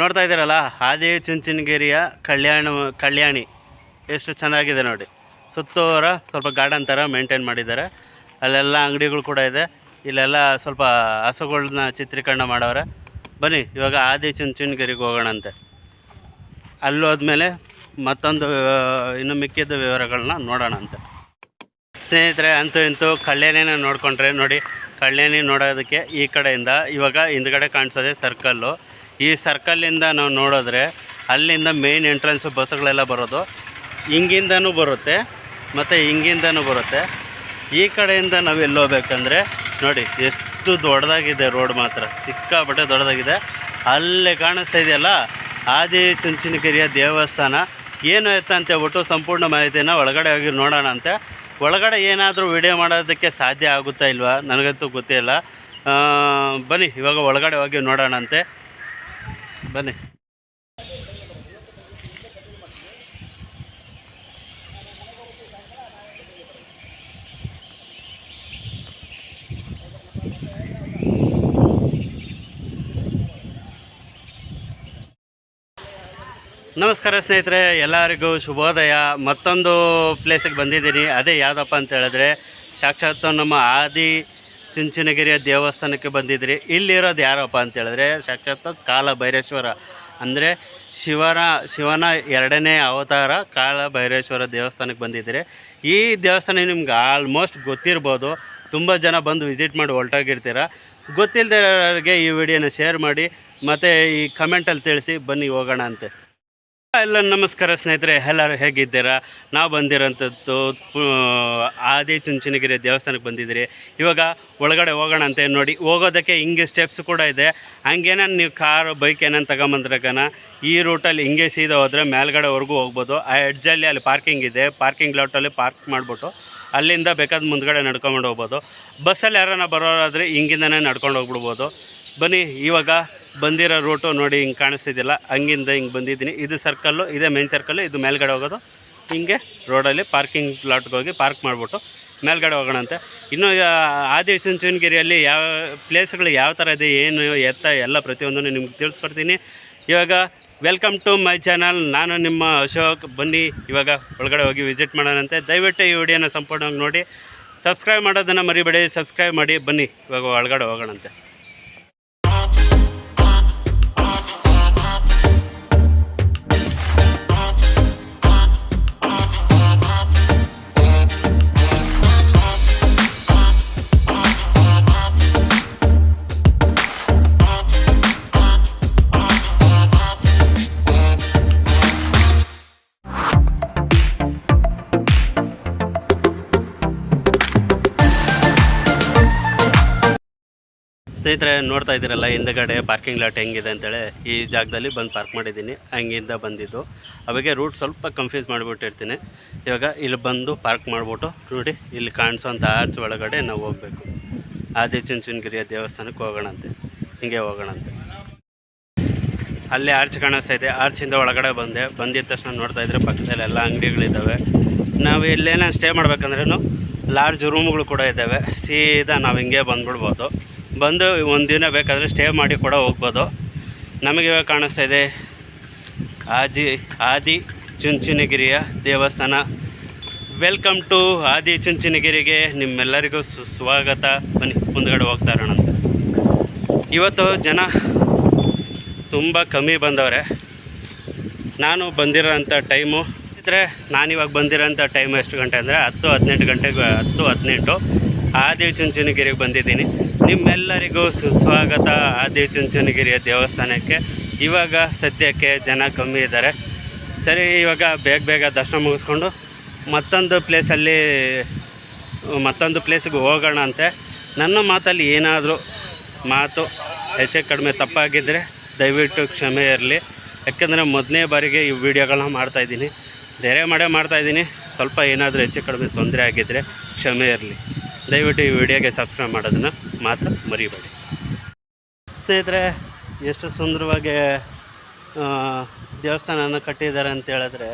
ನೋಡ್ತಾ ಇದ್ದೀರಲ್ಲ, ಆದಿ ಚುಂಚನಗಿರಿಯ ಕಲ್ಯಾಣ, ಕಲ್ಯಾಣಿ. ಎಷ್ಟು ಚೆನ್ನಾಗಿದೆ ನೋಡಿ. ಸುತ್ತೋರ ಸ್ವಲ್ಪ ಗಾರ್ಡನ್ ಥರ ಮೇಂಟೈನ್ ಮಾಡಿದ್ದಾರೆ. ಅಲ್ಲೆಲ್ಲ ಅಂಗಡಿಗಳು ಕೂಡ ಇದೆ. ಇಲ್ಲೆಲ್ಲ ಸ್ವಲ್ಪ ಹಸುಗಳನ್ನ ಚಿತ್ರೀಕರಣ ಮಾಡವ್ರೆ. ಬನ್ನಿ, ಇವಾಗ ಆದಿ ಚುಂಚನಗಿರಿಗೆ ಹೋಗೋಣಂತೆ. ಅಲ್ಲಿ ಹೋದ್ಮೇಲೆ ಮತ್ತೊಂದು ಇನ್ನು ಮಿಕ್ಕಿದ ವಿವರಗಳನ್ನ ನೋಡೋಣಂತೆ. ಸ್ನೇಹಿತರೆ, ಅಂತೂ ಇಂತೂ ಕಲ್ಯಾಣಿನ ನೋಡಿಕೊಂಡ್ರೆ ನೋಡಿ, ಕಲ್ಯಾಣಿ ನೋಡೋದಕ್ಕೆ ಈ ಕಡೆಯಿಂದ, ಇವಾಗ ಹಿಂದ್ಗಡೆ ಕಾಣಿಸೋದೆ ಸರ್ಕಲ್ಲು ಈ ಸರ್ಕಲ್ಲಿಂದ ನಾವು ನೋಡಿದ್ರೆ ಅಲ್ಲಿಂದ ಮೇನ್ ಎಂಟ್ರೆನ್ಸು ಬಸ್ಸುಗಳೆಲ್ಲ ಬರೋದು. ಹಿಂಗಿಂದನೂ ಬರುತ್ತೆ, ಮತ್ತು ಹಿಂಗಿಂದನೂ ಬರುತ್ತೆ. ಈ ಕಡೆಯಿಂದ ನಾವು ಎಲ್ಲಿ ಹೋಗ್ಬೇಕಂದ್ರೆ, ನೋಡಿ, ಎಷ್ಟು ದೊಡ್ಡದಾಗಿದೆ ರೋಡ್ ಮಾತ್ರ. ಸಿಕ್ಕಾಪಟ್ಟೆ ದೊಡ್ಡದಾಗಿದೆ. ಅಲ್ಲೇ ಕಾಣಿಸ್ತಾ ಇದೆಯಲ್ಲ, ಆದಿ ಚುಂಚನಗಿರಿಯ ದೇವಸ್ಥಾನ. ಏನು ಅಂತ ಹೇಳ್ಬಿಟ್ಟು ಸಂಪೂರ್ಣ ಮಾಹಿತಿನ ಒಳಗಡೆ ಹೋಗಿ ನೋಡೋಣ ಅಂತೆ. ಒಳಗಡೆ ಏನಾದರೂ ವಿಡಿಯೋ ಮಾಡೋದಕ್ಕೆ ಸಾಧ್ಯ ಆಗುತ್ತಾ ಇಲ್ವಾ? ನನಗಂತೂ ಗೊತ್ತಿಲ್ಲ ಬನ್ನಿ, ಇವಾಗ ಒಳಗಡೆ ಹೋಗಿ ನೋಡೋಣಂತೆ ಬನ್ನಿ. ನಮಸ್ಕಾರ ಸ್ನೇಹಿತರೆ, ಎಲ್ಲರಿಗೂ ಶುಭೋದಯ. ಮತ್ತೊಂದು ಪ್ಲೇಸಿಗೆ ಬಂದಿದ್ದೀನಿ. ಅದೇ ಯಾವುದಪ್ಪ ಅಂತ ಹೇಳಿದ್ರೆ, ಸಾಕ್ಷಾತ್ ನಮ್ಮ ಆದಿ ಚುಂಚನಗಿರಿಯ ದೇವಸ್ಥಾನಕ್ಕೆ ಬಂದಿದ್ರಿ. ಇಲ್ಲಿರೋದು ಯಾರಪ್ಪ ಅಂತ ಹೇಳಿದ್ರೆ ಸಾಕ್ಷಾತ್ ಕಾಲ ಭೈರೇಶ್ವರ ಅಂದರೆ ಶಿವನ ಶಿವನ ಎರಡನೇ ಅವತಾರ ಕಾಳ ಭೈರೇಶ್ವರ ದೇವಸ್ಥಾನಕ್ಕೆ ಬಂದಿದ್ದೀರಿ ಈ ದೇವಸ್ಥಾನ ನಿಮ್ಗೆ ಆಲ್ಮೋಸ್ಟ್ ಗೊತ್ತಿರ್ಬೋದು. ತುಂಬ ಜನ ಬಂದು ವಿಸಿಟ್ ಮಾಡಿ ಹೊರಟೋಗಿರ್ತೀರ. ಗೊತ್ತಿಲ್ಲದೆ ಈ ವಿಡಿಯೋನ ಶೇರ್ ಮಾಡಿ, ಮತ್ತು ಈ ಕಮೆಂಟಲ್ಲಿ ತಿಳಿಸಿ, ಬನ್ನಿ ಹೋಗೋಣ ಅಂತೆ. ಎಲ್ಲ ನಮಸ್ಕಾರ ಸ್ನೇಹಿತರೆ, ಎಲ್ಲರೂ ಹೇಗಿದ್ದೀರಾ? ನಾವು ಬಂದಿರೋಂಥದ್ದು ಆದಿ ಚುಂಚನಗಿರಿ ದೇವಸ್ಥಾನಕ್ಕೆ ಬಂದಿದ್ದೀರಿ. ಇವಾಗ ಒಳಗಡೆ ಹೋಗೋಣ ಅಂತ ನೋಡಿ, ಹೋಗೋದಕ್ಕೆ ಹಿಂಗೆ ಸ್ಟೆಪ್ಸ್ ಕೂಡ ಇದೆ. ಹಂಗೇನ ನೀವು ಕಾರು ಬೈಕ್ ಏನೇನು ತಗೊಂಬಂದ್ರಕನ ಈ ರೂಟಲ್ಲಿ ಹಿಂಗೆ ಸೀದಾ ಹೋದರೆ ಮೇಲ್ಗಡೆವರೆಗೂ ಹೋಗ್ಬೋದು. ಆ ಎಡ್ಜಲ್ಲಿ ಅಲ್ಲಿ ಪಾರ್ಕಿಂಗ್ ಇದೆ ಪಾರ್ಕಿಂಗ್ ಲಾಟಲ್ಲಿ ಪಾರ್ಕ್ ಮಾಡಿಬಿಟ್ಟು ಅಲ್ಲಿಂದ ಬೇಕಾದ ಮುಂದ್ಗಡೆ ನಡ್ಕೊಂಡು ಹೋಗ್ಬೋದು. ಬಸ್ಸಲ್ಲಿ ಯಾರನ್ನ ಬರೋರಾದರೆ ಹಿಂಗಿಂದನೇ ನಡ್ಕೊಂಡು ಹೋಗ್ಬಿಡ್ಬೋದು. ಬನ್ನಿ, ಇವಾಗ ಬಂದಿರೋ ರೂಟು ನೋಡಿ ಹಿಂಗೆ ಕಾಣಿಸ್ತಿದ್ದಿಲ್ಲ ಹಂಗಿಂದ ಹಿಂಗೆ ಬಂದಿದ್ದೀನಿ. ಇದು ಸರ್ಕಲ್ಲು ಇದೇ ಮೇನ್ ಸರ್ಕಲ್ಲು ಇದು ಮೇಲ್ಗಡೆ ಹೋಗೋದು. ಹಿಂಗೆ ರೋಡಲ್ಲಿ ಪಾರ್ಕಿಂಗ್ ಲಾಟ್ಗೆ ಹೋಗಿ ಪಾರ್ಕ್ ಮಾಡಿಬಿಟ್ಟು ಮೇಲ್ಗಡೆ ಹೋಗೋಣಂತೆ. ಇನ್ನು ಆದಿ ಚುಂಚನಗಿರಿಯಲ್ಲಿ ಯಾವ ಪ್ಲೇಸ್ಗಳು ಯಾವ ಥರ ಇದೆ, ಏನು, ಎತ್ತ, ಎಲ್ಲ ಪ್ರತಿಯೊಂದನ್ನು ನಿಮ್ಗೆ ತಿಳಿಸ್ಕೊಡ್ತೀನಿ. ಇವಾಗ ವೆಲ್ಕಮ್ ಟು ಮೈ ಚಾನಲ್ ನಾನು ನಿಮ್ಮ ಅಶೋಕ್. ಬನ್ನಿ, ಇವಾಗ ಒಳಗಡೆ ಹೋಗಿ ವಿಸಿಟ್ ಮಾಡೋಣಂತೆ. ದಯವಿಟ್ಟು ಈ ವಿಡಿಯೋನ ಸಂಪೂರ್ಣವಾಗಿ ನೋಡಿ. ಸಬ್ಸ್ಕ್ರೈಬ್ ಮಾಡೋದನ್ನು ಮರಿಬೇಡಿ ಸಬ್ಸ್ಕ್ರೈಬ್ ಮಾಡಿ, ಬನ್ನಿ, ಇವಾಗ ಒಳಗಡೆ ಹೋಗೋಣಂತೆ. ಸ್ನೇಹಿತರೆ, ನೋಡ್ತಾ ಇದ್ದೀರಲ್ಲ, ಹಿಂದಗಡೆ ಪಾರ್ಕಿಂಗ್ ಲಾಟ್ ಹೆಂಗಿದೆ ಅಂತೇಳಿ. ಈ ಜಾಗದಲ್ಲಿ ಬಂದು ಪಾರ್ಕ್ ಮಾಡಿದ್ದೀನಿ. ಹಂಗಿಂದ ಬಂದಿದ್ದು. ಅವಾಗೆ ರೂಟ್ ಸ್ವಲ್ಪ ಕನ್ಫ್ಯೂಸ್ ಮಾಡಿಬಿಟ್ಟಿರ್ತೀನಿ ಇವಾಗ ಇಲ್ಲಿ ಬಂದು ಪಾರ್ಕ್ ಮಾಡಿಬಿಟ್ಟು ನೋಡಿ, ಇಲ್ಲಿ ಕಾಣಿಸೋಂಥ ಆರ್ಚ್ ಒಳಗಡೆ ನಾವು ಹೋಗಬೇಕು. ಆದಿ ಚುಂಚನಗಿರಿಯ ದೇವಸ್ಥಾನಕ್ಕೆ ಹೋಗೋಣಂತೆ. ಹಿಂಗೆ ಹೋಗೋಣಂತೆ. ಅಲ್ಲಿ ಆರ್ಚ್ ಕಾಣಿಸ್ತಾ ಇದೆ. ಆರ್ಚಿಂದ ಒಳಗಡೆ ಬಂದೆ. ಬಂದಿದ್ದ ತಕ್ಷಣ ನೋಡ್ತಾ ಇದ್ರೆ ಪಕ್ಕದಲ್ಲಿ ಎಲ್ಲ ಅಂಗಡಿಗಳಿದ್ದಾವೆ. ನಾವು ಇಲ್ಲೇನೋ ಸ್ಟೇ ಮಾಡ್ಬೇಕಂದ್ರೂ ಲಾರ್ಜ್ ರೂಮ್ಗಳು ಕೂಡ ಇದ್ದಾವೆ. ಸೀದಾ ನಾವು ಹಿಂಗೆ ಬಂದ್ಬಿಡ್ಬೋದು. ಬಂದು ಒಂದು ದಿನ ಬೇಕಾದರೆ ಸ್ಟೇ ಮಾಡಿ ಕೂಡ ಹೋಗ್ಬೋದು. ನಮಗೆ ಇವಾಗ ಕಾಣಿಸ್ತಾ ಇದೆ ಆದಿ ಆದಿ ಚುಂಚನಗಿರಿಯ ದೇವಸ್ಥಾನ. ವೆಲ್ಕಮ್ ಟು ಆದಿ ಚುಂಚನಗಿರಿಗೆ ನಿಮ್ಮೆಲ್ಲರಿಗೂ ಸುಸ್ವಾಗತ. ಬನ್ನಿ, ಮುಂದ್ಗಡೆ ಹೋಗ್ತಾ ಇರೋಣ ಇವತ್ತು ಜನ ತುಂಬ ಕಮ್ಮಿ ಬಂದವ್ರೆ. ನಾನು ಬಂದಿರೋಂಥ ಟೈಮು, ಇದ್ರೆ ನಾನಿವಾಗ ಬಂದಿರೋಂಥ ಟೈಮ್ ಎಷ್ಟು ಗಂಟೆ ಅಂದರೆ ಹತ್ತು ಹದಿನೆಂಟು ಗಂಟೆಗೆ, ಹತ್ತು ಹದಿನೆಂಟು. ಆದಿ ಚುಂಚನಗಿರಿಗೆ ಬಂದಿದ್ದೀನಿ. ನಿಮ್ಮೆಲ್ಲರಿಗೂ ಸುಸ್ವಾಗತ ಆದಿ ಚುಂಚನಗಿರಿಯ ದೇವಸ್ಥಾನಕ್ಕೆ. ಇವಾಗ ಸದ್ಯಕ್ಕೆ ಜನ ಕಮ್ಮಿ ಇದ್ದಾರೆ. ಸರಿ, ಇವಾಗ ಬೇಗ ಬೇಗ ದರ್ಶನ ಮುಗಿಸ್ಕೊಂಡು ಮತ್ತೊಂದು ಪ್ಲೇಸಲ್ಲಿ ಮತ್ತೊಂದು ಪ್ಲೇಸಿಗೆ ಹೋಗೋಣ ಅಂತೆ. ನನ್ನ ಮಾತಲ್ಲಿ ಏನಾದರೂ ಮಾತು ಹೆಚ್ಚು ಕಡಿಮೆ ತಪ್ಪಾಗಿದ್ದರೆ ದಯವಿಟ್ಟು ಕ್ಷಮೆ ಇರಲಿ. ಯಾಕೆಂದರೆ ಮೊದಲನೇ ಬಾರಿಗೆ ಈ ವಿಡಿಯೋಗಳನ್ನ ಮಾಡ್ತಾಯಿದ್ದೀನಿ ಬೇರೆ ಮಾಡೇ ಮಾಡ್ತಾಯಿದ್ದೀನಿ ಸ್ವಲ್ಪ ಏನಾದರೂ ಹೆಚ್ಚು ಕಡಿಮೆ ತೊಂದರೆ ಆಗಿದ್ದರೆ ಕ್ಷಮೆ ಇರಲಿ. ದಯವಿಟ್ಟು ಈ ವಿಡಿಯೋಗೆ ಸಬ್ಸ್ಕ್ರೈಬ್ ಮಾಡೋದನ್ನು. ಮಾತ್ರ ಮರಿಬೇಡಿ. ಸ್ನೇಹಿತರೆ, ಎಷ್ಟು ಸುಂದರವಾಗಿ ದೇವಸ್ಥಾನನ ಕಟ್ಟಿದ್ದಾರೆ ಅಂತ ಹೇಳಿದ್ರೆ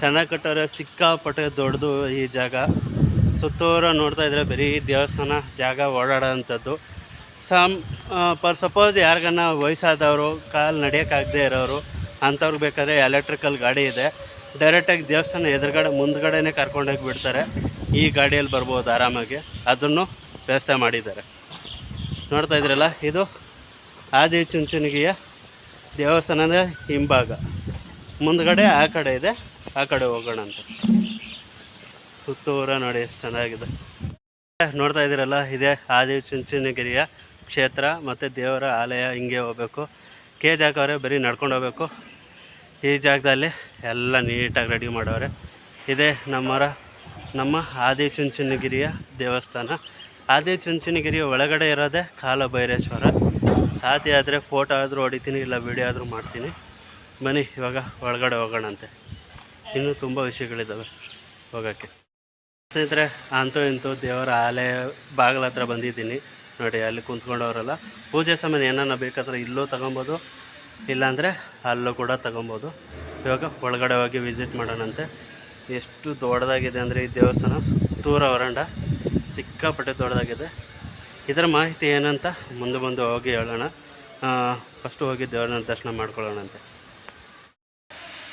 ಚೆನ್ನಾಗಿ ಕಟ್ಟೋರೆ ಸಿಕ್ಕಾಪಟ್ಟೆ ದೊಡ್ಡದು ಈ ಜಾಗ. ಸುತ್ತೂರ ನೋಡ್ತಾ ಇದ್ರೆ ಬರೀ ದೇವಸ್ಥಾನ, ಜಾಗ ಓಡಾಡೋ ಅಂಥದ್ದು ಸಮ್ ಪರ್ ಸಪೋಸ್ ಯಾರಿಗನ್ನ ವಯಸ್ಸಾದವರು, ಕಾಲು ನಡೆಯೋಕ್ಕಾಗದೇ ಇರೋರು, ಅಂಥವ್ರಿಗೆ ಬೇಕಾದ್ರೆ ಎಲೆಕ್ಟ್ರಿಕಲ್ ಗಾಡಿ ಇದೆ. ಡೈರೆಕ್ಟಾಗಿ ದೇವಸ್ಥಾನ ಎದುರುಗಡೆ, ಮುಂದ್ಗಡೆನೇ ಕರ್ಕೊಂಡೋಗಿ ಬಿಡ್ತಾರೆ. ಈ ಗಾಡಿಯಲ್ಲಿ ಬರ್ಬೋದು ಆರಾಮಾಗಿ. ಅದನ್ನು ವ್ಯವಸ್ಥೆ ಮಾಡಿದ್ದಾರೆ. ನೋಡ್ತಾ ಇದ್ರಲ್ಲ, ಇದು ಆದಿ ಚುಂಚುನಗಿಯ ದೇವಸ್ಥಾನದ ಹಿಂಭಾಗ. ಮುಂದ್ಗಡೆ ಆ ಕಡೆ ಇದೆ, ಆ ಕಡೆ ಹೋಗೋಣ ಅಂತ. ಸುತ್ತೂರ ನೋಡಿ, ಎಷ್ಟು ಚೆನ್ನಾಗಿದೆ. ನೋಡ್ತಾ ಇದ್ದೀರಲ್ಲ, ಇದೇ ಆದಿ ಚುಂಚುನಗಿರಿಯ ಕ್ಷೇತ್ರ ಮತ್ತು ದೇವರ ಆಲಯ ಹಿಂಗೆ ಹೋಗಬೇಕು. ಕೆ ಜಾಗವ್ರೆ ಬರೀ ನಡ್ಕೊಂಡು ಹೋಗ್ಬೇಕು. ಈ ಜಾಗದಲ್ಲಿ ಎಲ್ಲ ನೀಟಾಗಿ ರೆಡಿ ಮಾಡವ್ರೆ ಇದೇ ನಮ್ಮರ, ನಮ್ಮ ಆದಿ ಚುಂಚುನಗಿರಿಯ ದೇವಸ್ಥಾನ. ಆದಿ ಚುಂಚನಗಿರಿ ಒಳಗಡೆ ಇರೋದೇ ಕಾಲಭೈರೇಶ್ವರ. ಸಾಧ್ಯ ಆದರೆ ಫೋಟೋ ಆದರೂ ಹೊಡಿತೀನಿ, ಇಲ್ಲ ವಿಡಿಯೋ ಆದರೂ ಮಾಡ್ತೀನಿ. ಬನ್ನಿ, ಇವಾಗ ಒಳಗಡೆ ಹೋಗೋಣಂತೆ. ಇನ್ನೂ ತುಂಬ ವಿಷಯಗಳಿದ್ದಾವೆ ಹೋಗೋಕ್ಕೆ. ಸ್ನೇಹಿತರೆ, ಅಂತೂ ಇಂತೂ ದೇವರ ಆಲಯ ಬಾಗಿಲ ಹತ್ರ ಬಂದಿದ್ದೀನಿ. ನೋಡಿ, ಅಲ್ಲಿ ಕುಂತ್ಕೊಂಡವರೆಲ್ಲ. ಪೂಜೆ ಸಮಯ ಏನಾನ ಬೇಕಾದ್ರೆ ಇಲ್ಲೂ ತಗೊಬೋದು, ಇಲ್ಲಾಂದರೆ ಅಲ್ಲೂ ಕೂಡ ತಗೊಬೋದು. ಇವಾಗ ಒಳಗಡೆ ಹೋಗಿ ವಿಸಿಟ್ ಮಾಡೋಣಂತೆ. ಎಷ್ಟು ದೊಡ್ಡದಾಗಿದೆ ಅಂದರೆ ಈ ದೇವಸ್ಥಾನ, ಸುತ್ತೂರ ವರಂಡ ಸಿಕ್ಕಾಪಟ್ಟೆ ದೊಡ್ಡದಾಗಿದೆ. ಇದರ ಮಾಹಿತಿ ಏನಂತ ಮುಂದೆ ಮುಂದೆ ಹೋಗಿ ಹೇಳೋಣ. ಫಸ್ಟು ಹೋಗಿ ದೇವ್ರನ್ನ ದರ್ಶನ ಮಾಡ್ಕೊಳ್ಳೋಣಂತೆ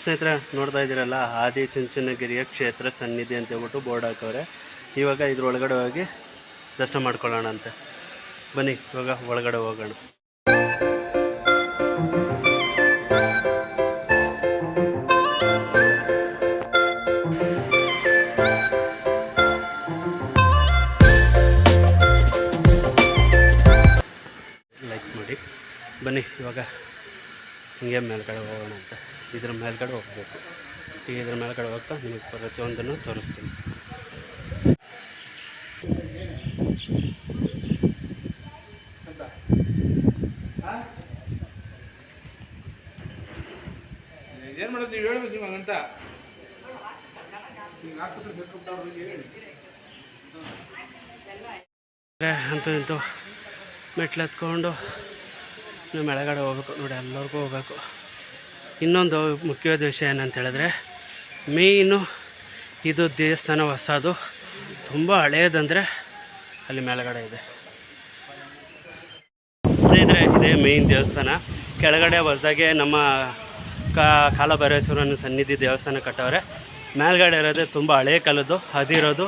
ಸ್ನೇಹಿತರೆ, ನೋಡ್ತಾ ಇದ್ದೀರಲ್ಲ, ಆದಿ ಚುಂಚನಗಿರಿಯ ಕ್ಷೇತ್ರ ಸನ್ನಿಧಿ ಅಂತ ಹೇಳ್ಬಿಟ್ಟು ಬೋರ್ಡ್ ಹಾಕವ್ರೆ. ಇವಾಗ ಇದ್ರ ಒಳಗಡೆ ಹೋಗಿ ದರ್ಶನ ಮಾಡ್ಕೊಳ್ಳೋಣ ಅಂತೆ. ಬನ್ನಿ, ಇವಾಗ ಒಳಗಡೆ ಹೋಗೋಣ. ಬನ್ನಿ ಇವಾಗ ಹಿಂಗೆ ಮೇಲ್ಗಡೆ ಹೋಗೋಣ ಅಂತ. ಇದ್ರ ಮೇಲ್ಗಡೆ ಹೋಗ್ಬೇಕು. ಈಗ ಇದ್ರ ಮೇಲ್ಗಡೆ ಹೋಗ್ತಾ ನಿಮಗೆ ಪ್ರತಿಯೊಂದನ್ನು ತೋರಿಸ್ತೀನಿ. ಏನ್ ಮಾಡೋದು ಹೇಳ್ಬೇಕು ನೀವು ಹಂಗಂತ? ಅಂತೂ ಇಂತೂ ಮೆಟ್ಲು ಹತ್ಕೊಂಡು ನೀವು ಮೇಳಗಡೆ ಹೋಗ್ಬೇಕು ನೋಡಿ, ಎಲ್ಲರಿಗೂ ಹೋಗ್ಬೇಕು. ಇನ್ನೊಂದು ಮುಖ್ಯವಾದ ವಿಷಯ ಏನಂತ ಹೇಳಿದ್ರೆ ಮೇಯ್ನು ಇದು ದೇವಸ್ಥಾನ ಹೊಸದು. ತುಂಬ ಹಳೆಯದಂದರೆ ಅಲ್ಲಿ ಮೇಲ್ಗಡೆ ಇದೆ. ಸ್ನೇಹಿತರೆ, ಇದೇ ಮೇಯ್ನ್ ದೇವಸ್ಥಾನ. ಕೆಳಗಡೆ ಹೊಸದಾಗೆ ನಮ್ಮ ಕಾಲಭೈರೇಶ್ವರನ ಸನ್ನಿಧಿ ದೇವಸ್ಥಾನ ಕಟ್ಟವ್ರೆ. ಮೇಲ್ಗಡೆ ಇರೋದೇ ತುಂಬ ಹಳೆ ಕಾಲದ್ದು ಅದಿರೋದು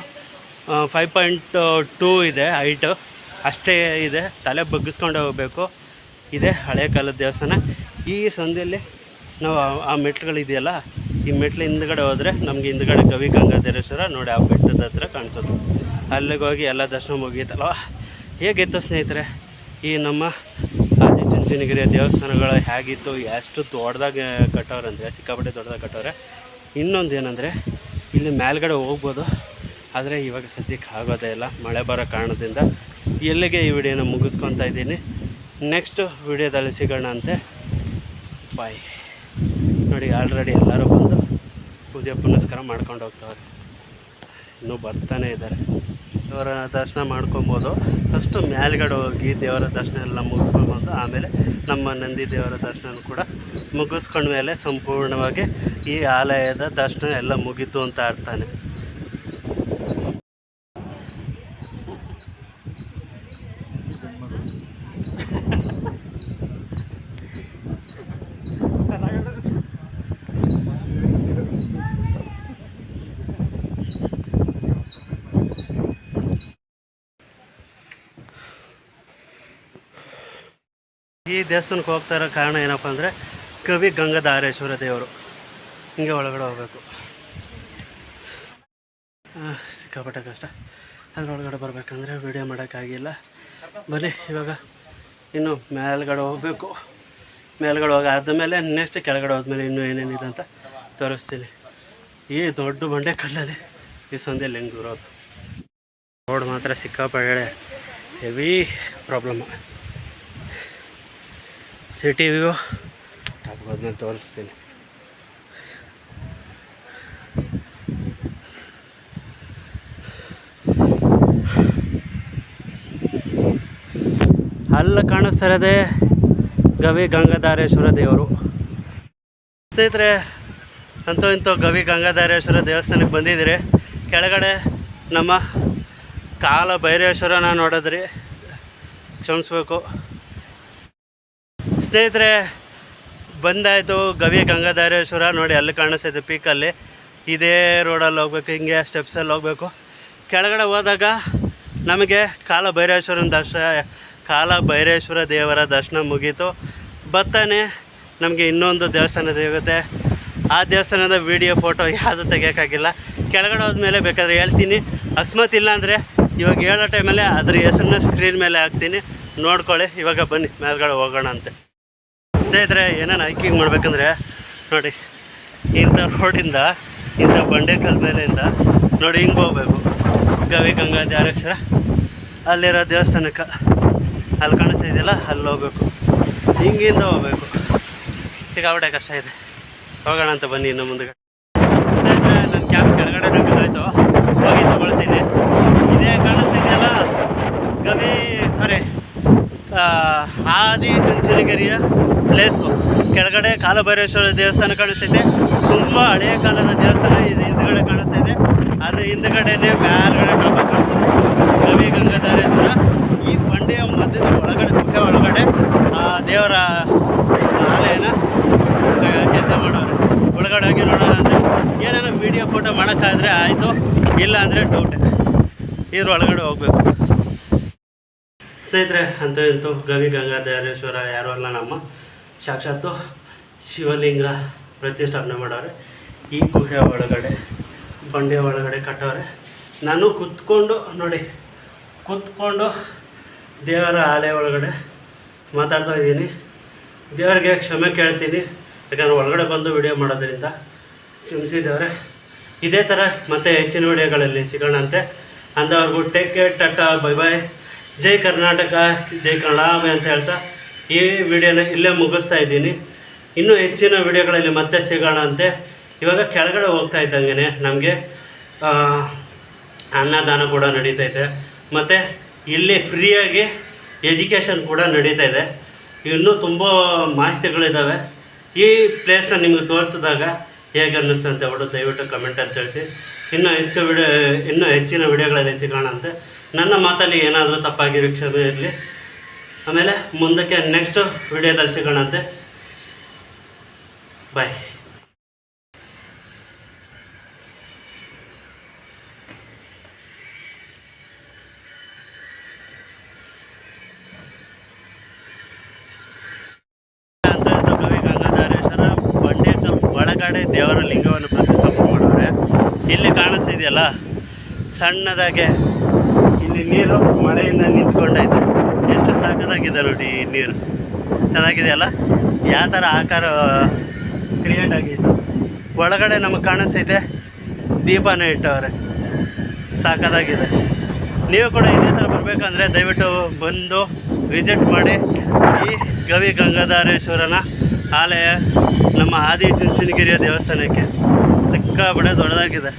ಫೈವ್ ಪಾಯಿಂಟ್ ಟೂ ಇದೆ ಹೈಟು ಅಷ್ಟೇ ಇದೆ. ತಲೆ ಬಗ್ಗಿಸ್ಕೊಂಡು ಹೋಗಬೇಕು. ಇದೇ, ಹಳೆ ಕಾಲದ ದೇವಸ್ಥಾನ. ಈ ಸಂಧಿಯಲ್ಲಿ ನಾವು ಆ- ಮೆಟ್ಲುಗಳಿದೆಯಲ್ಲ, ಈ ಮೆಟ್ಲು ಹಿಂದ್ಗಡೆ ಹೋದರೆ ನಮಗೆ ಹಿಂದ್ಗಡೆ ಗವಿ ಗಂಗಾಧರೇಶ್ವರ ನೋಡಿ ಆ ಬೆಟ್ಟದ ಹತ್ರ ಕಾಣಿಸೋದು. ಅಲ್ಲಿಗೆ ಹೋಗಿ ಎಲ್ಲ ದರ್ಶನ ಮುಗಿಯುತ್ತಲ್ಲ ಹೇಗಿತ್ತು ಸ್ನೇಹಿತರೆ, ಈ ನಮ್ಮ ಆದಿ ಚುಂಚನಗಿರಿಯ ದೇವಸ್ಥಾನಗಳು ಹೇಗಿತ್ತು, ಎಷ್ಟು ದೊಡ್ಡದಾಗಿ ಕಟ್ಟವ್ರಂದರೆ ಸಿಕ್ಕಾಪಟ್ಟೆ ದೊಡ್ಡದಾಗಿ ಕಟ್ಟವ್ರೆ. ಇನ್ನೊಂದು ಏನಂದರೆ, ಇಲ್ಲಿ ಮೇಲ್ಗಡೆ ಹೋಗ್ಬೋದು, ಆದರೆ ಇವಾಗ ಸದ್ಯಕ್ಕೆ ಆಗೋದೇ ಇಲ್ಲ, ಮಳೆ ಬರೋ ಕಾರಣದಿಂದ. ಎಲ್ಲಿಗೆ ಈ ವಿಡಿಯೋನ ಮುಗಿಸ್ಕೊತಾ ಇದ್ದೀನಿ ನೆಕ್ಸ್ಟ್ ವಿಡಿಯೋದಲ್ಲಿ ಸಿಗೋಣ ಅಂತೆ. ಬಾಯ್ ನೋಡಿ ಆಲ್ರೆಡಿ ಎಲ್ಲರೂ ಬಂದು ಪೂಜೆ ಪುನಸ್ಕಾರ ಮಾಡ್ಕೊಂಡು ಹೋಗ್ತವ್ರೆ. ಇನ್ನೂ ಬರ್ತಾನೆ ಇದ್ದಾರೆ. ದೇವರ ದರ್ಶನ ಮಾಡ್ಕೊಬೋದು. ಫಸ್ಟು ಮ್ಯಾಲ್ಗಡೆ ಹೋಗಿ ದೇವರ ದರ್ಶನ ಎಲ್ಲ ಮುಗಿಸ್ಕೊಂಡ್ಬಂದು ಆಮೇಲೆ ನಮ್ಮ ನಂದಿ ದೇವರ ದರ್ಶನ ಕೂಡ ಮುಗಿಸ್ಕೊಂಡ್ಮೇಲೆ ಸಂಪೂರ್ಣವಾಗಿ ಈ ಆಲಯದ ದರ್ಶನ ಎಲ್ಲ ಮುಗೀತು ಅಂತ ಅರ್ಥನೇ. ಈ ದೇವಸ್ಥಾನಕ್ಕೆ ಹೋಗ್ತಾ ಇರೋ ಕಾರಣ ಏನಪ್ಪ ಅಂದರೆ ಕವಿ ಗಂಗಾಧಾರೇಶ್ವರ ದೇವರು. ಹಿಂಗೆ ಒಳಗಡೆ ಹೋಗ್ಬೇಕು. ಸಿಕ್ಕಾಪಟ್ಟೆ ಕಷ್ಟ. ಅದ್ರೊಳಗಡೆ ಬರಬೇಕಂದ್ರೆ ವಿಡಿಯೋ ಮಾಡೋಕ್ಕಾಗಿಲ್ಲ. ಬನ್ನಿ, ಇವಾಗ ಇನ್ನು ಮೇಲ್ಗಡೆ ಹೋಗಬೇಕು. ಮೇಲ್ಗಡೆ ಹೋಗಿ ಆದಮೇಲೆ ನೆಕ್ಸ್ಟ್ ಕೆಳಗಡೆ ಹೋದ್ಮೇಲೆ ಇನ್ನೂ ಏನೇನಿದೆ ಅಂತ ತೋರಿಸ್ತೀನಿ. ಈ ದೊಡ್ಡ ಬಂಡೆ ಕಲ್ಲಲ್ಲಿ ಈ ಸಂದೇಲಿ ಹೆಂಗೆ ದೂರೋದು ರೋಡ್ ಮಾತ್ರ ಸಿಕ್ಕಾಪಡೆ ಹೆವಿ ಪ್ರಾಬ್ಲಮ್ ಸಿಟಿ ವ್ಯೂ ನಾನು ತೋರಿಸ್ತೀನಿ. ಅಲ್ಲಿ ಕಾಣಿಸ್ತಿರೋದೆ ಗವಿ ಗಂಗಾಧಾರೇಶ್ವರ ದೇವರು. ಸ್ನೇಹಿತರೆ ಅಂತೂ ಇಂತೂ ಗವಿ ಗಂಗಾಧಾರೇಶ್ವರ ದೇವಸ್ಥಾನಕ್ಕೆ ಬಂದಿದ್ದೀರಿ. ಕೆಳಗಡೆ ನಮ್ಮ ಕಾಲ ಭೈರೇಶ್ವರನ ನೋಡಿದ್ರಿ. ಕ್ಷಮಿಸ್ಬೇಕು. ಸ್ನೇಹಿತರೆ, ಬಂದಾಯಿತು ಗವಿ ಗಂಗಾಧಾರೇಶ್ವರ. ನೋಡಿ, ಅಲ್ಲಿ ಕಾಣಿಸ್ತೈತೆ ಪೀಕಲ್ಲಿ ಇದೇ ರೋಡಲ್ಲಿ ಹೋಗ್ಬೇಕು, ಹಿಂಗೆ ಸ್ಟೆಪ್ಸಲ್ಲಿ ಹೋಗಬೇಕು. ಕೆಳಗಡೆ ಹೋದಾಗ ನಮಗೆ ಕಾಲ ಭೈರೇಶ್ವರನ ದರ್ಶನ ಕಾಲ ಭೈರೇಶ್ವರ ದೇವರ ದರ್ಶನ ಮುಗೀತು. ಬರ್ತಾನೆ, ನಮಗೆ ಇನ್ನೊಂದು ದೇವಸ್ಥಾನ ಸಿಗುತ್ತೆ. ಆ ದೇವಸ್ಥಾನದ ವಿಡಿಯೋ ಫೋಟೋ ಯಾವುದು ತೆಗಿಯೋಕ್ಕಾಗಿಲ್ಲ. ಕೆಳಗಡೆ ಹೋದ್ಮೇಲೆ ಬೇಕಾದ್ರೆ ಹೇಳ್ತೀನಿ. ಅಕಸ್ಮಾತ್ ಇಲ್ಲಾಂದರೆ ಇವಾಗ ಹೇಳೋ ಟೈಮಲ್ಲೇ ಅದ್ರ ಹೆಸರನ್ನ ಸ್ಕ್ರೀನ್ ಮೇಲೆ ಹಾಕ್ತೀನಿ. ನೋಡ್ಕೊಳ್ಳಿ, ಇವಾಗ ಬನ್ನಿ, ಮೇಲ್ಗಡೆ ಹೋಗೋಣ ಅಂತೆ. ಸ್ನೇಹಿತರೆ ಏನೇನು ಹೈಕಿಂಗ್ ಮಾಡ್ಬೇಕಂದ್ರೆ, ನೋಡಿ, ಇಂಥ ರೋಡಿಂದ ಇಂಥ ಬಂಡೆಕಲ್ ಮೇಲೆಯಿಂದ ನೋಡಿ ಹಿಂಗೆ ಹೋಗ್ಬೇಕು. ಗವಿ, ಗಂಗಾ, ದ್ಯಾರೇಶ್ವರ. ಅಲ್ಲಿರೋ ದೇವಸ್ಥಾನಕ್ಕೆ ಅಲ್ಲಿ ಕಾಣಿಸ್ತಾ ಇದೆಯಲ್ಲ, ಅಲ್ಲಿ ಹೋಗ್ಬೇಕು. ಹಿಂಗಿಂದ ಹೋಗ್ಬೇಕು. ಅವಡೆ ಕಷ್ಟ ಇದೆ. ಹೋಗೋಣ ಅಂತ ಬನ್ನಿ ಇನ್ನು ಮುಂದೆ. ನನ್ನ ಕ್ಯಾಬ್ ಕೆಳಗಡೆ ಹೋಯ್ತು. ಹೋಗಿ ತಗೊಳ್ತೀನಿ. ಇದೇ ಕಾಣಿಸ್ತಾ ಇದೆಯಲ್ಲ, ಗವಿ ಸಾರಿ ಆದಿ ಚುಂಚನಗಿರಿಯ ಪ್ಲೇಸು ಕೆಳಗಡೆ ಕಾಲಭೈರೇಶ್ವರ ದೇವಸ್ಥಾನ ಕಾಣಿಸ್ತಿದೆ. ತುಂಬ ಹಳೆಯ ಕಾಲದ ದೇವಸ್ಥಾನ ಇದು, ಹಿಂದುಗಡೆ ಕಾಣಿಸ್ತಾ ಇದೆ ಹಿಂದ್ಗಡೆನೇ ಮೇಲ್ಗಡೆ ಡ್ರಾಪ್ ಕಾಣಿಸ್ತಿದೆ. ಕವಿ ಗಂಗಾಧರೇಶ್ವರ. ಈ ಬಂಡೆಯ ಮಧ್ಯದ ಒಳಗಡೆ ಗುಹೆ ಒಳಗಡೆ, ಆ ದೇವರ ಆಲಯನ ಕೆಲಸ ಮಾಡೋರು. ಒಳಗಡೆ ಹೋಗಿ ನೋಡೋಣ ಅಂದರೆ ಏನೇನೋ ವೀಡಿಯೋ ಫೋಟೋ ಮಾಡೋಕ್ಕಾದರೆ ಆಯಿತು, ಇಲ್ಲ ಅಂದರೆ ಡೌಟ್ ಇದ್ರ ಒಳಗಡೆ ಹೋಗ್ಬೇಕು. ಸ್ನೇಹಿತರೆ, ಅಂತ ಇಂತೂ ಗವಿ ಗಂಗಾಧರೇಶ್ವರ ಯಾರು ಅಲ್ಲ ನಮ್ಮ. ಸಾಕ್ಷಾತ್ತು ಶಿವಲಿಂಗ ಪ್ರತಿಷ್ಠಾಪನೆ ಮಾಡವ್ರೆ ಈ ಗುಹೆ ಒಳಗಡೆ, ಬಂಡೆ ಒಳಗಡೆ ಕಟ್ಟವ್ರೆ. ನಾನು ಕುತ್ಕೊಂಡು, ನೋಡಿ, ಕುತ್ಕೊಂಡು ದೇವರ ಆಲಯ ಒಳಗಡೆ ಮಾತಾಡ್ತಾ ಇದ್ದೀನಿ. ದೇವರಿಗೆ ಕ್ಷಮೆ ಕೇಳ್ತೀನಿ. ಯಾಕಂದ್ರೆ ಒಳಗಡೆ ಬಂದು ವಿಡಿಯೋ ಮಾಡೋದ್ರಿಂದ ಕ್ಷಮಿಸಿದವ್ರೆ. ಇದೇ ಥರ ಮತ್ತೆ ಹೆಚ್ಚಿನ ವಿಡಿಯೋಗಳಲ್ಲಿ ಸಿಗೋಣಂತೆ. ಅಂದವ್ರಿಗೂ take care tata bye bye ಜೈ ಕರ್ನಾಟಕ, ಜೈ ಕನ್ನಡಾಂಬೆ ಅಂತ ಹೇಳ್ತಾ ಈ ವಿಡಿಯೋನ ಇಲ್ಲೇ ಮುಗಿಸ್ತಾ ಇದ್ದೀನಿ. ಇನ್ನೂ ಹೆಚ್ಚಿನ ವಿಡಿಯೋಗಳಲ್ಲಿ ಮತ್ತೆ ಸಿಗೋಣ ಅಂತೆ. ಇವಾಗ ಕೆಳಗಡೆ ಹೋಗ್ತಾ ಇದ್ದಂಗೆ ನಮಗೆ ಅನ್ನದಾನ ಕೂಡ ನಡೀತೈತೆ ಮತ್ತು ಇಲ್ಲಿ ಫ್ರೀಯಾಗಿ ಎಜುಕೇಷನ್ ಕೂಡ ನಡೀತಾ ಇದೆ. ಇನ್ನೂ ತುಂಬ ಮಾಹಿತಿಗಳಿದ್ದಾವೆ ಈ ಪ್ಲೇಸ್ನ ನಿಮಗೆ ತೋರಿಸಿದಾಗ ಹೇಗೆ ಅನ್ನಿಸ್ತಂತೆ ಹೇಳ್ಬಿಟ್ಟು ದಯವಿಟ್ಟು ಕಮೆಂಟಲ್ಲಿ ತಿಳಿಸಿ. ಇನ್ನೂ ಹೆಚ್ಚು ವಿಡಿಯೋ, ಇನ್ನೂ ಹೆಚ್ಚಿನ ವಿಡಿಯೋಗಳಲ್ಲಿ ಸಿಗೋಣ ಅಂತೆ. ನನ್ನ ಮಾತಲ್ಲಿ ಏನಾದರೂ ತಪ್ಪಾಗಿ ವೀಕ್ಷಣೆ ಇರಲಿ. ಆಮೇಲೆ ಮುಂದಕ್ಕೆ ನೆಕ್ಸ್ಟ್ ವಿಡಿಯೋದಲ್ಲಿ ಸಿಗೋಣಂತೆ ಬಾಯ್ ಒಳಗಡೆ ದೇವರ ಲಿಂಗವನ್ನು ಪ್ರತಿಷ್ಠಾಪನೆ ಮಾಡವ್ರೆ ಇಲ್ಲಿ ಕಾಣಿಸ್ತಿದೆಯಲ್ಲ ಸಣ್ಣದಾಗೆ ಇಲ್ಲಿ ನೀರು ಮಳೆಯಿಂದ ನಿಂತ್ಕೊಂಡೈತೆ ಎಷ್ಟು ಸಾಕದಾಗಿದೆ ನೋಡಿ ನೀರು. ಚೆನ್ನಾಗಿದೆಯಲ್ಲ? ಯಾವ ಥರ ಆಕಾರ ಕ್ರಿಯೇಟ್ ಆಗಿತ್ತು. ಒಳಗಡೆ ನಮಗೆ ಕಾಣಿಸ್ತೈತೆ ದೀಪನ ಇಟ್ಟವ್ರೆ ಸಾಕಾಗಿದೆ ನೀವು ಕೂಡ ಇದೇ ಥರ ಬರಬೇಕಂದ್ರೆ ದಯವಿಟ್ಟು ಬಂದು ವಿಸಿಟ್ ಮಾಡಿ ಈ ಗವಿ ಗಂಗಾಧಾರೇಶ್ವರನ ಆಲಯ, ನಮ್ಮ ಆದಿ ಚುಂಚನಗಿರಿಯ ದೇವಸ್ಥಾನಕ್ಕೆ. ಸಿಕ್ಕಾಬಡೆ ದೊಡ್ಡದಾಗಿದೆ.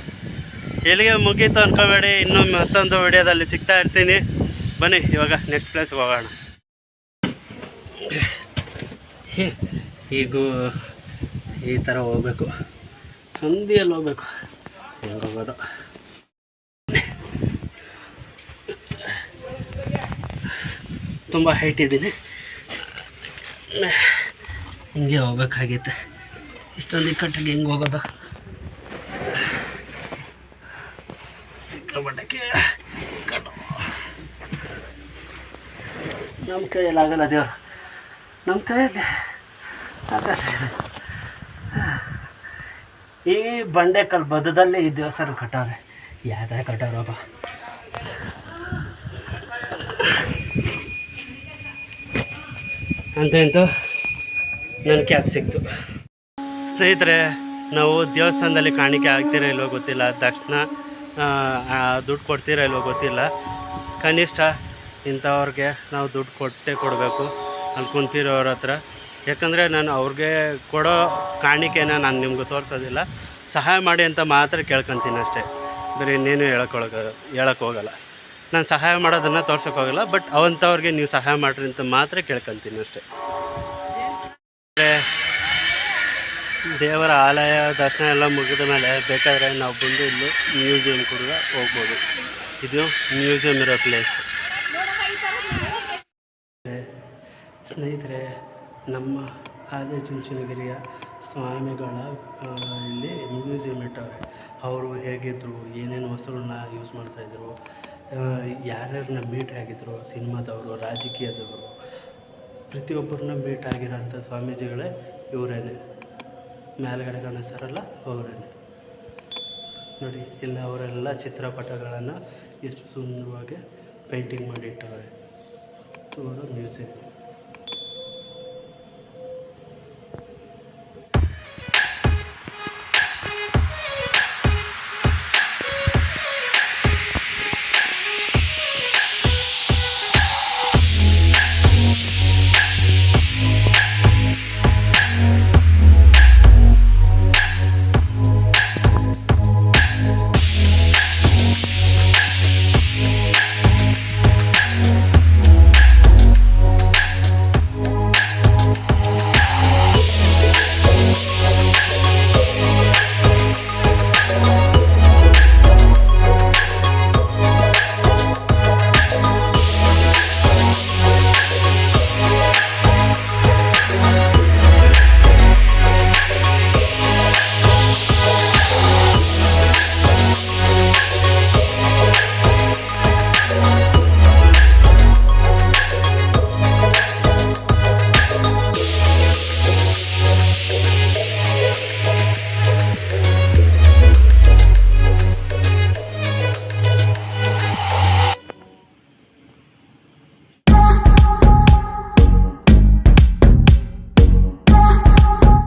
ಎಲ್ಲಿಗೆ ಮುಗೀತು ಅನ್ಕೋಬೇಡಿ, ಇನ್ನೂ ಮತ್ತೊಂದು ವಿಡಿಯೋದಲ್ಲಿ ಸಿಗ್ತಾ ಇರ್ತೀನಿ. ಬನ್ನಿ, ಇವಾಗ ನೆಕ್ಸ್ಟ್ ಪ್ಲೇಸ್ಗೆ ಹೋಗೋಣ. ಈಗ ಈ ಥರ ಹೋಗ್ಬೇಕು. ಸಂಧಿಯಲ್ಲಿ ಹೋಗ್ಬೇಕು. ಹೆಂಗೆ ಹೋಗೋದು? ತುಂಬ ಹೈಟ್ ಇದ್ದೀನಿ. ಹಿಂಗೆ ಹೋಗ್ಬೇಕಾಗಿತ್ತು ಇಷ್ಟೊಂದು ಇಕ್ಕಟ್ಟಿಗೆ ಹೆಂಗೆ ಹೋಗೋದು? ಕೈಯಲ್ಲಿ ಆಗಲ್ಲ ದೇವರು. ನಮ್ಮ ಕೈಯಲ್ಲಿ ಆಗಲ್ಲ ಈ ಬಂಡೆಕಲ್ ಬದದಲ್ಲಿ ಈ ದೇವಸ್ಥಾನ ಕಟ್ಟವ್ರೆ. ಯಾವ್ದಾರ ಕಟ್ಟವ್ರಪ್ಪ ಅಂತ ಇಂತೂ ನನ್ನ ಕ್ಯಾಬ್ ಸಿಕ್ತು. ಸ್ನೇಹಿತರೆ, ನಾವು ದೇವಸ್ಥಾನದಲ್ಲಿ ಕಾಣಿಕೆ ಆಗ್ತೀರಾ ಇಲ್ವೋ ಗೊತ್ತಿಲ್ಲ. ತಕ್ಷಣ ದುಡ್ಡು ಕೊಡ್ತೀರಾ ಇಲ್ವೋ ಗೊತ್ತಿಲ್ಲ. ಕನಿಷ್ಠ ಇಂಥವ್ರಿಗೆ ನಾವು ದುಡ್ಡು ಕೊಟ್ಟೇ ಕೊಡಬೇಕು ಅನ್ಕೊಂತಿರೋರ ಹತ್ರ. ಯಾಕಂದರೆ ನಾನು ಅವ್ರಿಗೆ ಕೊಡೋ ಕಾಣಿಕೆನ ನಾನು ನಿಮ್ಗೆ ತೋರಿಸೋದಿಲ್ಲ. ಸಹಾಯ ಮಾಡಿ ಅಂತ ಮಾತ್ರ ಕೇಳ್ಕೊತೀನಿ ಅಷ್ಟೇ. ಬರೀ ಇನ್ನೇನು ಹೇಳೋಕ್ಕೊಳಗ ಹೇಳಕ್ಕೆ ಹೋಗಲ್ಲ. ನಾನು ಸಹಾಯ ಮಾಡೋದನ್ನು ತೋರ್ಸೋಕೆ ಹೋಗಲ್ಲ ಬಟ್ ಅವಂಥವ್ರಿಗೆ ನೀವು ಸಹಾಯ ಮಾಡಿರಿ ಅಂತ ಮಾತ್ರ ಕೇಳ್ಕೊತೀನಿ ಅಷ್ಟೇ. ದೇವರ ಆಲಯ ದರ್ಶನ ಎಲ್ಲ ಮುಗಿದ ಮೇಲೆ ಬೇಕಾದರೆ ನಾವು ಬಂದು ಇಲ್ಲಿ ಮ್ಯೂಸಿಯಂ ಕೂಡ ಹೋಗ್ಬೋದು. ಇದು ಮ್ಯೂಸಿಯಂ ಇರೋ ಪ್ಲೇಸ್ ಸ್ನೇಹಿತರೆ, ನಮ್ಮ ಆದಿಚುಂಚನಗಿರಿಯ ಸ್ವಾಮಿಗಳ ಇಲ್ಲಿ ಮ್ಯೂಸಿಯಮ್ ಇಟ್ಟವ್ರೆ. ಅವರು ಹೇಗಿದ್ದರು ಏನೇನು ವಸ್ತುಗಳನ್ನ ಯೂಸ್ ಮಾಡ್ತಾಯಿದ್ರು ಯಾರ್ಯಾರನ್ನ ಮೀಟ್ ಆಗಿದ್ರು, ಸಿನಿಮಾದವರು, ರಾಜಕೀಯದವರು, ಪ್ರತಿಯೊಬ್ಬರನ್ನ ಮೀಟ್ ಆಗಿರೋಂಥ ಸ್ವಾಮೀಜಿಗಳೇ ಇವರೇನೆ. ಮೇಲ್ಗಡೆ ಕಾಣಿಸ್ತಾರಲ್ಲ ಅವರೇನೆ. ನೋಡಿ, ಇಲ್ಲ ಅವರೆಲ್ಲ ಚಿತ್ರಪಟಗಳನ್ನು ಎಷ್ಟು ಸುಂದರವಾಗಿ ಪೇಂಟಿಂಗ್ ಮಾಡಿ ಇಟ್ಟವ್ರೆ. ಮ್ಯೂಸಿಯಂ.